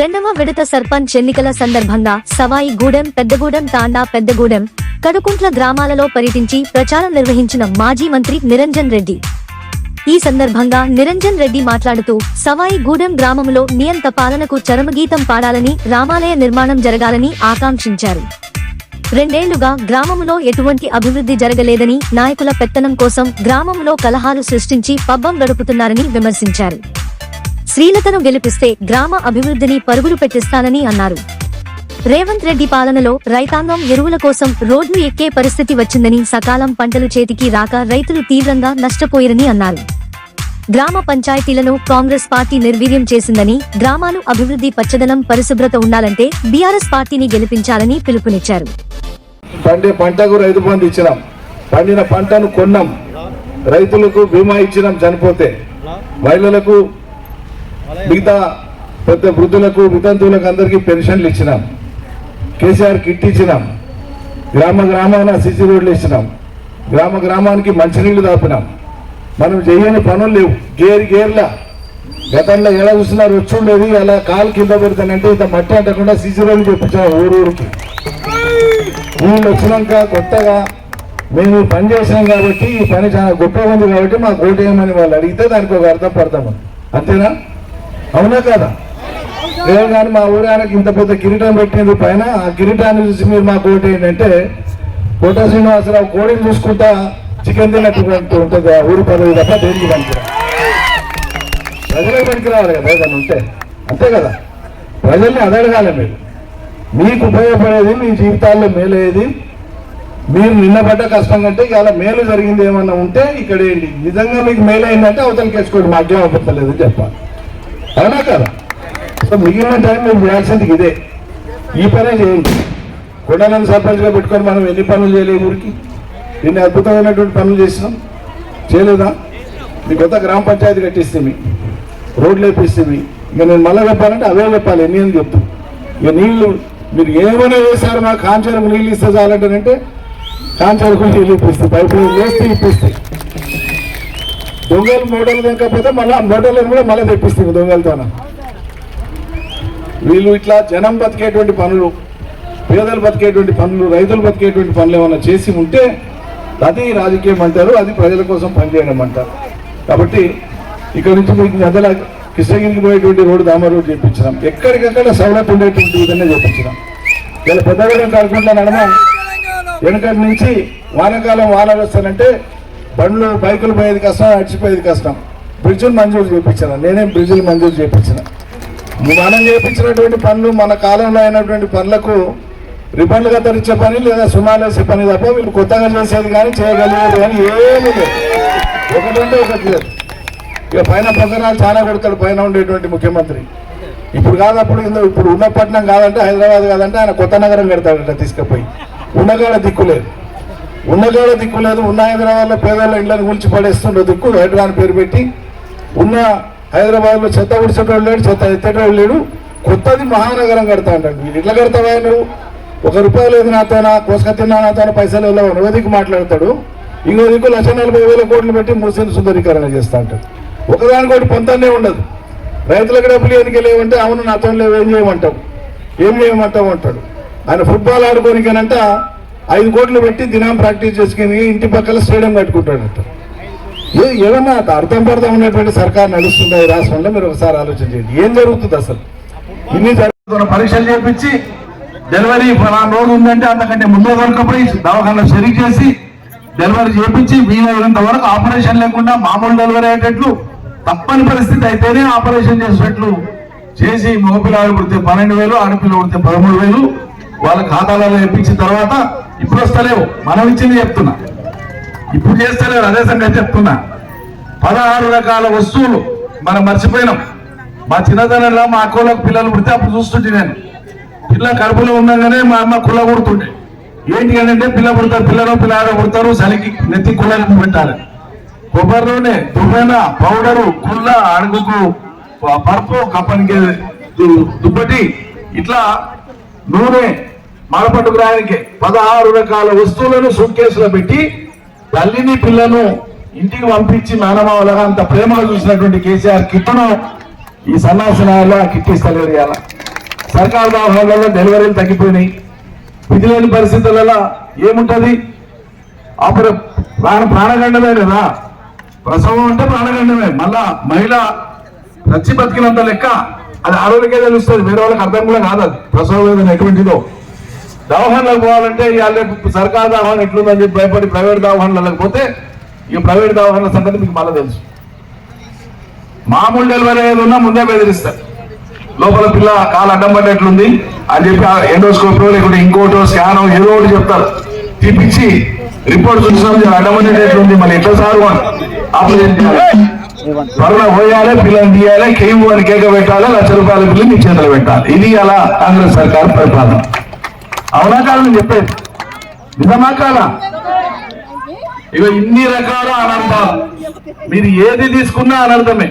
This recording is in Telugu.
రెండవ విడత సర్పంచ్ ఎన్నికల సందర్భంగా సవాయి గూడెం పెద్దగూడెం తాండా పెద్దగూడెం కడుకుంట్ల గ్రామాలలో పర్యటించి ప్రచారం నిర్వహించిన మాజీ మంత్రి నిరంజన్ రెడ్డి. ఈ సందర్భంగా నిరంజన్ రెడ్డి మాట్లాడుతూ సవాయి గూడెం గ్రామంలో నియంత పాలనకు చరమగీతం పాడాలని రామాలయ నిర్మాణం జరగాలని ఆకాంక్షించారు. రెండేళ్ళుగా గ్రామంలో ఎటువంటి అభివృద్ధి జరగలేదని నాయకుల పెత్తనం కోసం గ్రామంలో కలహాలు సృష్టించి పబ్బం గడుపుతున్నారని విమర్శించారు. శ్రీలతను గెలిపిస్తే గ్రామ అభివృద్ధిని పరుగులు పెట్టిస్తానని అన్నారు. రేవంత్ రెడ్డి పాలనలో రైతాంగం ఎరువుల కోసం రోడ్లు ఎక్కే పరిస్థితి వచ్చిందని సకాలం పంటలు చేతికి రాక రైతులు తీవ్రంగా నష్టపోయారని అన్నారు. గ్రామ పంచాయతీలను కాంగ్రెస్ పార్టీ నిర్వీర్యం చేసిందని గ్రామాలు అభివృద్ధి పచ్చదనం పరిశుభ్రత ఉండాలంటే బీఆర్ఎస్ పార్టీని గెలిపించాలని పిలుపునిచ్చారు. పండే పంటకు రైతు బంధు ఇచ్చినాం. పండిన పంటను కొన్నాం. రైతులకు బీమా ఇచ్చినాం చనిపోతే. మహిళలకు మిగతా పెద్ద వృద్ధులకు వితంతువులకు అందరికీ పెన్షన్లు ఇచ్చినాం. కేసీఆర్ కిట్ ఇచ్చినాం. గ్రామ గ్రామాన సిసి రోడ్లు ఇచ్చినాం గ్రామ గ్రామానికి మంచినీళ్ళు దాపినాం మనం చేయని పనులు లేవు. గేర్ గేర్లా. గతంలో ఎలా చూస్తున్నారు వచ్చి ఉండేది అలా కాలు కింద పెడతానంటే ఇంత మట్టి అంటకుండా సిసి రోడ్లు చెప్పించాం ఊరు ఊరికి వీళ్ళు వచ్చినాక కొత్తగా మేము ఈ పని చేసినాం కాబట్టి ఈ పని చాలా గొప్పగా ఉంది కాబట్టి మాకు కోటేయమని వాళ్ళు అడిగితే దానికి ఒక అర్థం పడతాము. అంతేనా? అవునా కదా? లేదు కానీ మా ఊరు ఆయనకి ఇంత పెద్ద కిరీటం పెట్టింది పైన. ఆ కిరీటాన్ని చూసి మీరు మా కోట ఏంటంటే కోట శ్రీనివాసరావు కోడిని చూసుకుంటా చికెన్ తిన్నట్టు ఉంటుంది ఆ ఊరు పదవి తప్ప దేనికి పనికిరా ప్రజలే పనికిరావాలి కదా ఏదైనా ఉంటే. అంతే కదా? ప్రజల్ని అదడగాలి మీరు. మీకు ఉపయోగపడేది మీ జీవితాల్లో మేలయ్యేది మీరు నిన్నబడ్డ కష్టం కంటే ఇలా మేలు జరిగింది ఏమన్నా ఉంటే ఇక్కడ ఏంటి? నిజంగా మీకు మేలు అయిందంటే అవతలకి వేసుకోండి మాకేం అవ్వట్లేదు చెప్పాలి. అవునా కదా? సో మిగిలిన టైం మీరు చేయాల్సింది ఇదే. ఈ పనే చేయండి. కొండలను సర్పంచ్గా పెట్టుకొని మనం ఎన్ని పనులు చేయలేము ఊరికి? ఎన్ని అద్భుతమైనటువంటి పనులు చేసినాం? చేయలేదా? మీ కొత్త గ్రామ పంచాయతీ కట్టిస్తే మీ. రోడ్లు వేపిస్తే ఇక నేను మళ్ళీ చెప్పాలంటే అవే చెప్పాలి ఎన్ని అని చెప్తాను ఇక నీళ్ళు మీరు ఏమైనా వేశారు మా కాంచాలకు నీళ్ళు ఇస్తే చాలంటేనంటే కాంచాలకు నీళ్ళు ఇప్పిస్తాయి పైపు నీళ్ళు వేస్తే ఇప్పిస్తాయి దొంగలు మోడల్ తినకపోతే మళ్ళీ ఆ కూడా మళ్ళీ తెప్పిస్తుంది దొంగలతోన. వీళ్ళు ఇట్లా జనం బతికేటువంటి పనులు పేదలు బతికేటువంటి పనులు రైతులు బతికేటువంటి పనులు ఏమైనా చేసి ఉంటే అది రాజకీయం అంటారు అది ప్రజల కోసం పనిచేయడం అంటారు. కాబట్టి ఇక్కడ నుంచి మీకు మధ్యలో కృష్ణగిరికి పోయేటువంటి రోడ్డు దామ రోడ్డు చేయించినాం ఎక్కడికక్కడ సవలత్ ఉండేటువంటి విధంగా చేయించినాం ఇలా పెద్దగూడెం కాకుండా నడమ వెనకటి నుంచి వానకాలం వానలు వస్తానంటే బండ్లు బైకులు పోయేది కష్టం అడిచిపోయేది కష్టం. బ్రిడ్జులు మంజూరు చేయించాను. నేనే బ్రిడ్జులు మంజూరు చేయించిన. మనం చేయించినటువంటి పనులు మన కాలంలో అయినటువంటి పనులకు రిబన్లు కత్తరించే పని లేదా సుమారు వేసే పని తప్ప వీళ్ళు కొత్తగా చేసేది కానీ చేయగలిగేది కానీ ఏమీ లేదు. ఒకటి ఒకటి లేదు. ఇక పైన పొందనాలు చాలా కొడతాడు పైన ఉండేటువంటి ముఖ్యమంత్రి. ఇప్పుడు కాదు అప్పుడు ఇప్పుడు ఉన్న పట్టణం కాదంటే హైదరాబాద్ కాదంటే ఆయన కొత్త నగరం కడతాడట తీసుకుపోయి. ఉన్నగాడ దిక్కులేదు లేదు ఉన్నగాడ దిక్కు లేదు ఉన్న హైదరాబాద్లో పేదవాళ్ళ ఇళ్ళని గురించి పడేస్తుండే దిక్కు హైదరాబాద్ పేరు పెట్టి. ఉన్న హైదరాబాద్లో చెత్త ఉడిచేటోడు లేడు చెత్త ఎత్తేటోడు లేడు. కొత్తది మహానగరం కడతా ఉంటాడు వీళ్ళు ఇట్లా కడతావా నువ్వు? ఒక రూపాయి లేదు నాతోనా కోసుక తిన్నా నాతోనా పైసలు వెళ్ళవు నవదికి మాట్లాడతాడు? ఇంకో దిక్కు లక్ష నలభై వేల కోట్లు పెట్టి ముస్లిం సుందరీకరణ చేస్తా ఉంటాడు ఒకదానికోటి పొంతనే ఉండదు. రైతులకు డబ్బులు ఎన్నిక లేవంటే అవును నాతో లేవు ఏం చేయమంటావు? ఏం చేయమంటావు అంటాడు. ఆయన ఫుట్బాల్ ఆడుకోనికనంట ఐదు కోట్లు పెట్టి దినం ప్రాక్టీస్ చేసుకుని ఇంటి పక్కల స్టేడియం కట్టుకుంటాడంట ఏ ఏమన్నా అర్థం పడతాం ఉన్నటువంటి సర్కార్ నడుస్తుందా ఈ రాష్ట్రంలో? మీరు ఒకసారి ఆలోచన చేయండి. ఏం జరుగుతుంది అసలు? ఇన్ని జరుగుతున్న పరీక్షలు చేపించి డెలివరీ ఫలానా రోజు ఉందంటే అంతకంటే ముందే దొరకపోయి దవాఖాన షరీక్ చేసి డెలివరీ చేపించి వీలైనంత వరకు ఆపరేషన్ లేకుండా మామూలు డెలివరీ అయ్యేటట్లు తప్పని పరిస్థితి అయితేనే ఆపరేషన్ చేసేటట్లు చేసి మగపిల్లాడు పుడితే పన్నెండు వేలు ఆడపిల్ల పుడితే పదమూడు వేలు వాళ్ళ ఖాతాలలో వేపించిన తర్వాత ఇప్పుడు వస్తలేవు. మనం ఇచ్చింది చెప్తున్నా. ఇప్పుడు చేస్తలేవు అదే సంగతి చెప్తున్నా. పదహారు రకాల వస్తువులు మనం మర్చిపోయినాం. మా చిన్నతనంలో మా అక్కలకు పిల్లలు పుడితే అప్పుడు చూస్తుంటే నేను. పిల్ల కడుపులో ఉండగానే మా అమ్మ కుల్ల కొడుతుండే. ఏంటి అంటే పిల్ల పుడతారు పిల్లలు పిల్లలు పుడతారు చలికి నెత్తి కుళ్ళకి పెట్టాలి. కొబ్బరి నూనె దువ్వెన పౌడరు కుళ్ళ అడుగుకు పరుపు కప్పనికి దు- దుప్పటి ఇట్లా నూనె మడపట్టుకు రాయడానికి పదహారు రకాల వస్తువులను సూట్ కేసులో పెట్టి తల్లిని పిల్లను ఇంటికి పంపించి మేనమావలుగా అంత ప్రేమగా చూసినటువంటి కేసీఆర్ కిట్ను ఈ సన్నాసనాల్లో ఆ కిట్ ఇస్తలేరు ఇలా సర్కారు దవాఖానాలలో డెలివరీలు తగ్గిపోయినాయి. విధి లేని పరిస్థితులలో ఏముంటది? అప్పుడు ప్రాణ ప్రాణగండమే కదా. ప్రసవం అంటే ప్రాణగండమే. మళ్ళా మహిళ రచ్చి బతికినంత లెక్క అది ఆరోగ్యకే తెలుస్తుంది. వేరే వాళ్ళకి అర్థం కూడా కాదు అది. ప్రసవం వేదన ఎటువంటిదో. దవాఖానలకు పోవాలంటే ఇవాళ సర్కారు దవాఖాన ఎట్లుందని చెప్పి భయపడి ప్రైవేట్ దవాఖానలకు పోతే ఇక ప్రైవేట్ దవాఖాన సంగతి మీకు మళ్ళీ తెలుసు. మామూలు డెలివరీ ఏది ఉన్నా ముందే బెదిరిస్తారు. లోపల పిల్ల కాలు అడ్డం పడ్డట్లుంది అని చెప్పి ఎండోస్కోప్ లేకుంటే ఇంకోటో స్కానో ఏదో ఒకటి చెప్తారు. తిప్పించి రిపోర్ట్ చూసినాం అడ్డం పడ్డట్లుంది మళ్ళీ ఎట్లా సారు అని. ఆపరేషన్ చేయాలి. త్వరలో పోయాలి పిల్లలు తీయాలి కేవు అని కేక పెట్టాలి లక్ష రూపాయల పిల్లలు మీ చేతులు పెట్టాలి. ఇది అలా కాంగ్రెస్ సర్కార్ పరిపాలన. అవునా కాదని చెప్పేది? నిజమా కాదా? ఇక ఇన్ని రకాల అనర్థాలు మీరు ఏది తీసుకున్నా అనర్థమే